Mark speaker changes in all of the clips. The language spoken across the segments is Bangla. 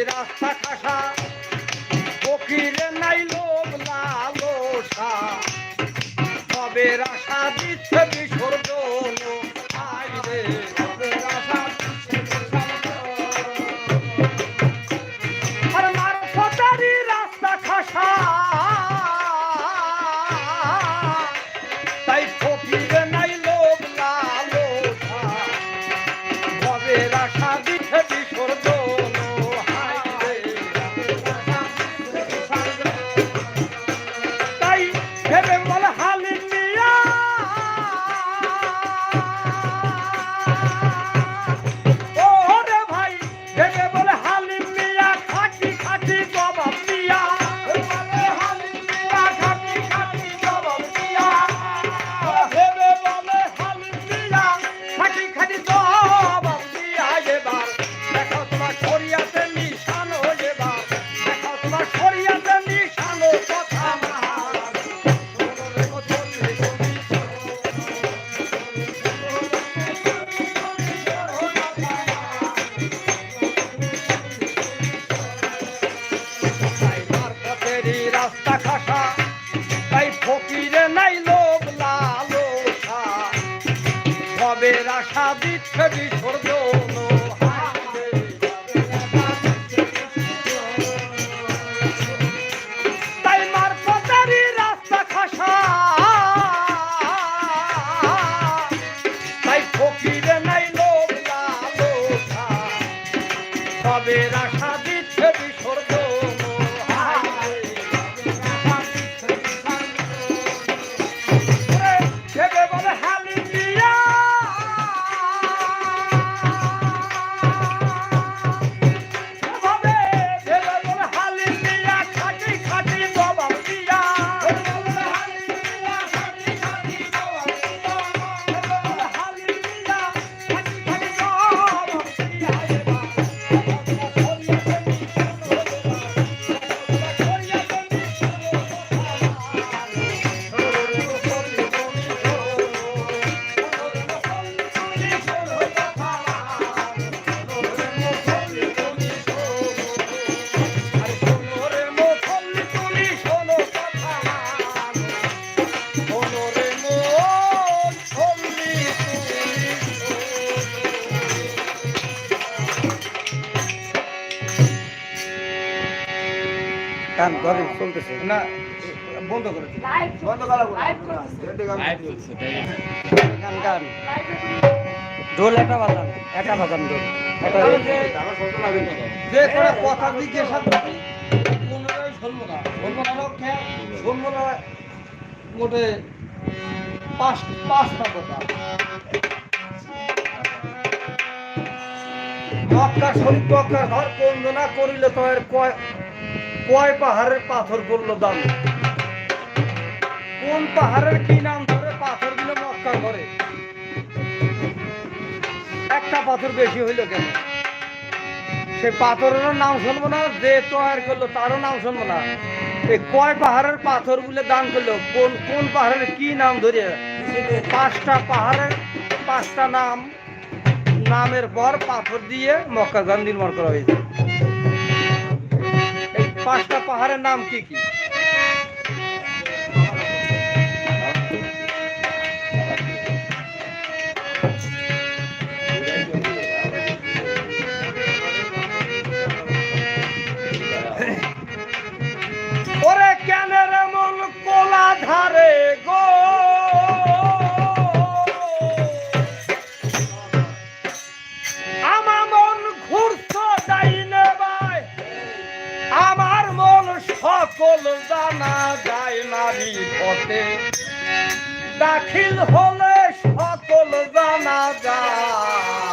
Speaker 1: वीरा ಕದಿಸ
Speaker 2: গান ধরে চলতেছে।
Speaker 1: না বন্ধ করে। বন্ধ করা
Speaker 2: গান গান ঢোল একটা বাজান একটা বাজান ঢোল। একটা
Speaker 1: যে করে। কথা জিজ্ঞাসা করি। কোনোটাই শুনব না। শুনব না শুনব না মোটে পাঁচ পাঁচটা কথা। মক্কা শরীফ মক্কা ঘর বন্দনা করিলে তো এর কয় কয় পাহাড়ের পাথর করল দাম কোন পাহাড়ের কি নাম ধরে পাথরগুলো মক্কা করে একটা পাথর বেশি হইল কেন? সে পাথরেরও নাম শুনব না, যে তৈরি করল তারও নাম শুনব না। এই কয় পাহাড়ের পাথরগুলো দান করল? কোন কোন পাহাড়ের কি নাম ধরে? পাঁচটা পাহাড়ের পাঁচটা নাম, নামের পর পাথর দিয়ে মক্কা গান নির্মাণ করা হয়েছে। পাঁচটা পাহাড়ের নাম কি কি যায় পথে। দাখিল হলে সকল জানা যায়।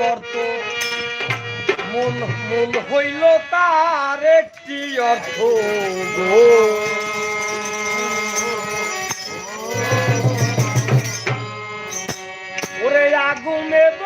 Speaker 1: বর্ত মন মূল হইল তার একটি অর্থ Dragon Neb.